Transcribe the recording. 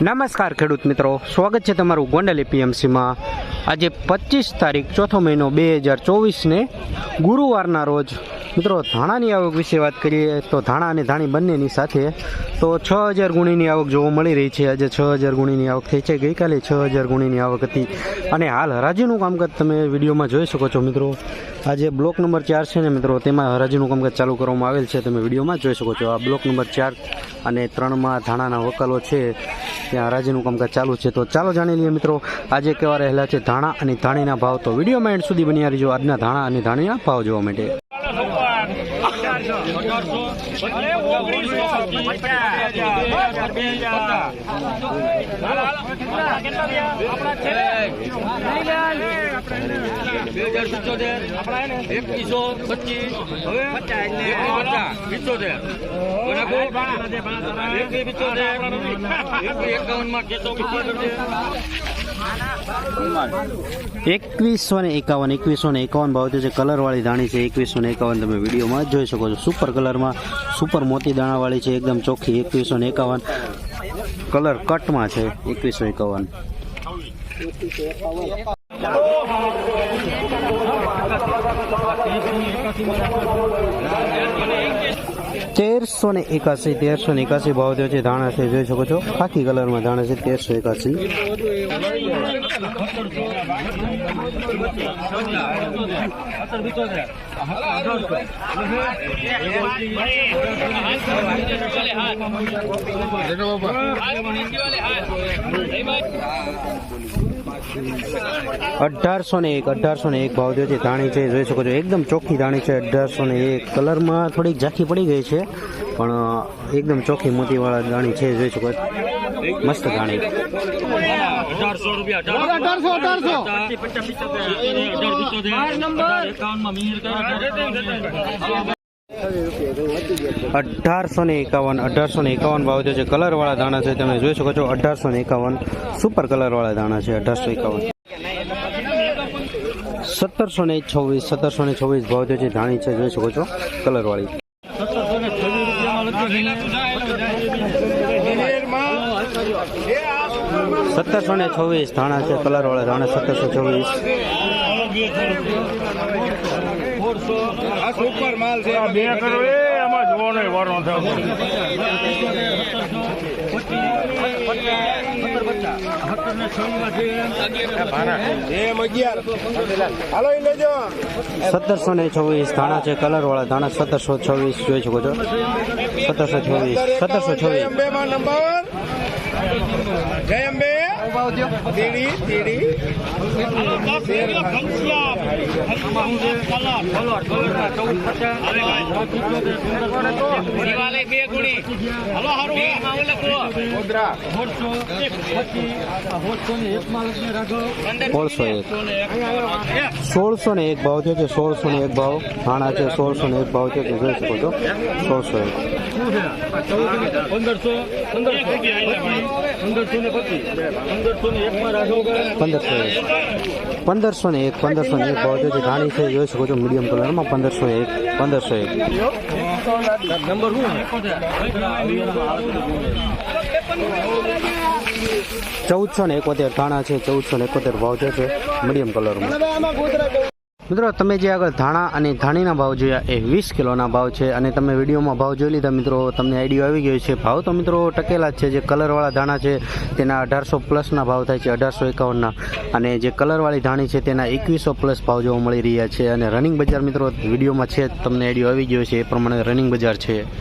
નમસ્કાર ખેડૂત મિત્રો. સ્વાગત છે તમારું ગોંડલ એપીએમસીમાં. આજે પચીસ તારીખ, ચોથો મહિનો બે હજાર ચોવીસને ગુરુવારના રોજ. મિત્રો, ધાણાની આવક વિશે વાત કરીએ તો ધાણા અને ધાણી બંનેની સાથે તો છ હજાર ગુણીની આવક જોવા મળી રહી છે. આજે છ હજાર ગુણીની આવક થઈ છે. ગઈકાલે છ હજાર ગુણીની આવક હતી. અને હાલ હરાજીનું કામકાજ તમે વિડીયોમાં જોઈ શકો છો મિત્રો. આજે બ્લોક નંબર ચાર છે ને મિત્રો, તેમાં હરાજીનું કામકાજ ચાલુ કરવામાં આવેલ છે. તમે વિડીયોમાં જોઈ શકો છો. આ બ્લોક નંબર ચાર અને ત્રણમાં ધાણાના વકાલો છે. ત્યાં હરાજીનું કામકાજ ચાલુ છે. તો ચાલો જાણી લઈએ મિત્રો. આજે કેવા રહેલા છે ધાણા અને ધાણીના ભાવ? તો વિડીયોમાં એન્ડ સુધી બની રહીજો. આજના ધાણા અને ધાણીના ભાવ જોવા માટે. બે હજાર સિત્તોતેર એકવીસો પચીસ. પિત્તોતેર એકવી પિત્તોતેર એકવી એકાવનમાં એકવીસો ને એકાવન, એકવીસો ને એકાવન ભાવ છે કલરવાળી ધાણી છે, એકવીસો ને એકાવન તમે વિડીયોમાં જોઈ શકો છો. સુપર કલરમાં, સુપર મોતી દાણાવાળી છે, એકદમ ચોખ્ખી એકવીસો ને એકાવન. કલર કટમાં છે, એકવીસો એકાવન. તેરસો ને એકાસી તેરસો ને એકાસી ભાવ થયો છે. ધાણા છે, જોઈ શકો છો. ખાકી કલરમાં ધાણા છે, તેરસો એકાસી અઢારસો ને એક અઢારસો ને એક ભાવ થયો છે ધાણી છે જોઈ શકો છો એકદમ ચોખ્ખી ધાણી છે અઢારસો ને એક. કલરમાં થોડીક ઝાંખી પડી ગઈ છે પણ એકદમ ચોખ્ખી મોતીવાળા ધાણી છે જોઈ શકો છો. મસ્ત ધાણી અઢારસો રૂપિયા અઢારસો ને એકાવન, અઢારસો ને એકાવન ભાવ જે કલરવાળા ધાણા છે તમે જોઈ શકો છો, અઢારસો ને એકાવન, સુપર કલરવાળા ધાણા છે, અઢારસો એકાવન. સત્તરસો ને છવ્વીસ, સત્તરસો ને છવ્વીસ ભાવ જે ધાણી છે, જોઈ શકો છો, કલરવાળી. સત્તરસો ને છવ્વીસ ધાણા છે, કલરવાળા ધાણા સત્તરસો છવ્વીસ. બે કરો એ આમાં જોવાનો વારો થયો. સત્તરસો ને છવ્વીસ ધાણા છે કલર વાળા ધાણા સત્તરસો છવ્વીસ જોઈ શકો છો. સત્તરસો છવ્વીસ સત્તરસો છવ્વીસ. જય અંબે. તીડી તીડી સોળસો એક સોળસો ને એક ભાવ થયો છે સોળસો ને એક ભાવ. હાણા છે સોળસો ને એક ભાવ થયો છે જોઈ શકો છો. સોળસો એક. પંદરસો પંદરસો પંદરસો ને પચીસ. પંદરસો એક પંદરસો ને એક, પંદરસો ને એક ભાવ છે. ઘાણી છે, જોઈ શકો છો મીડિયમ કલરમાં. પંદરસો એક પંદરસો એક. નંબર ચૌદસો ને એકોતેર ધાણા છે, ચૌદસો ને એકોતેર ભાવ છે. મીડિયમ કલરમાં. મિત્રો, તમે જે આગળ ધાણા અને ધાણીના ભાવ જોયા એ વીસ કિલોના ભાવ છે અને તમે વિડીયોમાં ભાવ જોઈ લીધા મિત્રો, તમને આઈડિયો આવી ગયો છે. ભાવ તો મિત્રો ટકેલા છે. જે કલરવાળા ધાણા છે તેના અઢારસો પ્લસના ભાવ થાય છે, અઢારસો એકાવનના. અને જે કલરવાળી ધાણી છે તેના એકવીસો પ્લસ ભાવ જોવા મળી રહ્યા છે. અને રનિંગ બજાર મિત્રો, વિડીયોમાં છે, તમને આઈડિયો આવી ગયો છે, એ પ્રમાણે રનિંગ બજાર છે.